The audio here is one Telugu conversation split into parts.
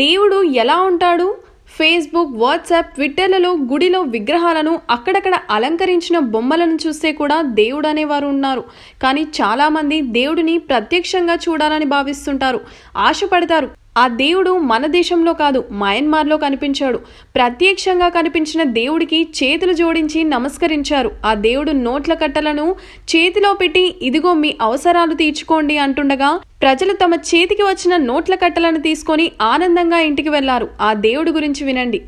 దేవుడు ఎలా ఉంటాడు? ఫేస్బుక్ వాట్సాప్ ట్విట్టర్లలో గుడిలో విగ్రహాలను అక్కడక్కడ అలంకరించిన బొమ్మలను చూస్తే కూడా దేవుడు అనేవారు ఉన్నారు. కానీ చాలామంది దేవుడిని ప్రత్యక్షంగా చూడాలని భావిస్తుంటారు. ఆశపడతారు. ఆ దేవుడు మన దేశంలో కాదు మయన్మార్లో కనిపించాడు. ప్రత్యక్షంగా కనిపించిన దేవుడికి చేతులు జోడించి నమస్కరించారు. ఆ దేవుడు నోట్ల కట్టలను చేతిలో పెట్టి ఇదిగో మీ అవసరాలు తీర్చుకోండి అంటుండగా ప్రజలు తమ చేతికి వచ్చిన నోట్ల కట్టలను తీసుకొని ఆనందంగా ఇంటికి వెళ్ళారు. ఆ దేవుడి గురించి వినండి.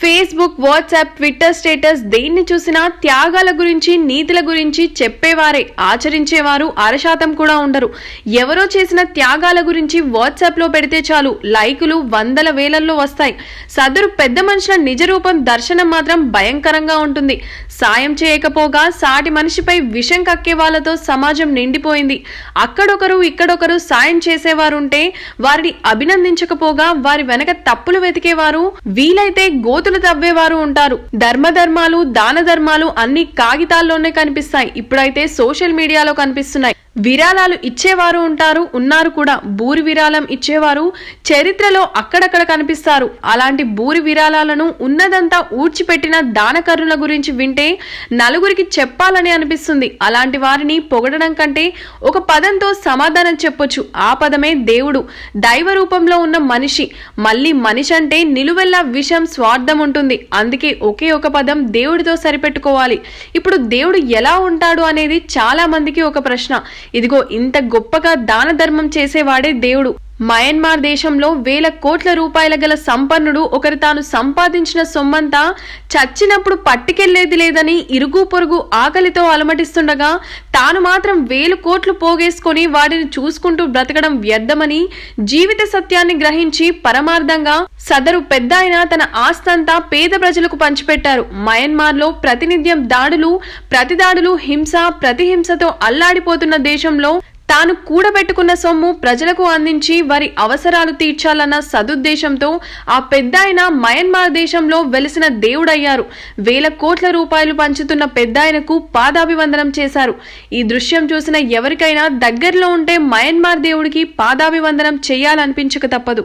ఫేస్బుక్ వాట్సాప్ ట్విట్టర్ స్టేటస్ దేన్ని చూసినా త్యాగాల గురించి నీతుల గురించి చెప్పేవారే ఆచరించేవారు అరశాతం కూడా ఉండరు. ఎవరో చేసిన త్యాగాల గురించి వాట్సాప్లో పెడితే చాలు లైకులు వందల వేలల్లో వస్తాయి. సదరు పెద్ద మనుషుల నిజ రూపం దర్శనం మాత్రం భయంకరంగా ఉంటుంది. సాయం చేయకపోగా సాటి మనిషిపై విషం కక్కే వాళ్ళతో సమాజం నిండిపోయింది. అక్కడొకరు ఇక్కడొకరు సాయం చేసేవారు ఉంటే వారిని అభినందించకపోగా వారి వెనక తప్పులు వెతికేవారు. వీలైతే గో గోతులు తవ్వేవారు ఉంటారు. ధర్మధర్మాలు దాన ధర్మాలు అన్ని కాగితాల్లోనే కనిపిస్తాయి. ఇప్పుడైతే సోషల్ మీడియాలో కనిపిస్తున్నాయి. విరాళాలు ఇచ్చేవారు ఉంటారు ఉన్నారు కూడా. బూరి విరాళం ఇచ్చేవారు చరిత్రలో అక్కడక్కడ కనిపిస్తారు. అలాంటి బూరి విరాళాలను ఉన్నదంతా ఊడ్చిపెట్టిన దానకరుల గురించి వింటే నలుగురికి చెప్పాలని అనిపిస్తుంది. అలాంటి వారిని పొగడడం కంటే ఒక పదంతో సమాధానం చెప్పొచ్చు. ఆ పదమే దేవుడు. దైవ రూపంలో ఉన్న మనిషి. మళ్ళీ మనిషి అంటే నిలువెల్లా విషం స్వార్థం ఉంటుంది. అందుకే ఒకే ఒక పదం దేవుడితో సరిపెట్టుకోవాలి. ఇప్పుడు దేవుడు ఎలా ఉంటాడు అనేది చాలా మందికి ఒక ప్రశ్న. ఇదిగో ఇంత గొప్పగా దాన ధర్మం చేసేవాడే దేవుడు. మయన్మార్ దేశంలో వేల కోట్ల రూపాయల గల సంపన్నుడు ఒకరు తాను సంపాదించిన సొమ్మంతా చచ్చినప్పుడు పట్టుకెళ్ళేది లేదని ఇరుగు పొరుగు ఆకలితో అలమటిస్తుండగా తాను మాత్రం వేలు కోట్లు పోగేసుకొని వాటిని చూసుకుంటూ బ్రతకడం వ్యర్థమని జీవిత సత్యాన్ని గ్రహించి పరమార్థంగా సదరు పెద్ద తన ఆస్తంతా పేద ప్రజలకు పంచిపెట్టారు. మయన్మార్లో ప్రతినిత్యం దాడులు ప్రతి దాడులు హింస ప్రతిహింసతో అల్లాడిపోతున్న దేశంలో తాను కూడబెట్టుకున్న సొమ్ము ప్రజలకు అందించి వారి అవసరాలు తీర్చాలన్న సదుద్దేశంతో ఆ పెద్ద మయన్మార్ దేశంలో వెలిసిన దేవుడయ్యారు. వేల కోట్ల రూపాయలు పంచుతున్న పెద్ద ఆయనకు పాదాభివందనం చేశారు. ఈ దృశ్యం చూసిన ఎవరికైనా దగ్గరలో ఉంటే మయన్మార్ దేవుడికి పాదాభివందనం చేయాలనిపించక తప్పదు.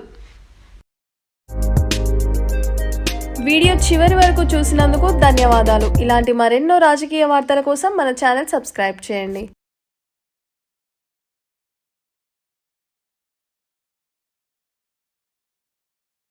వీడియో చివరి వరకు చూసినందుకు ధన్యవాదాలు. ఇలాంటి మరెన్నో రాజకీయ వార్తల కోసం మన ఛానల్ సబ్స్క్రైబ్ చేయండి.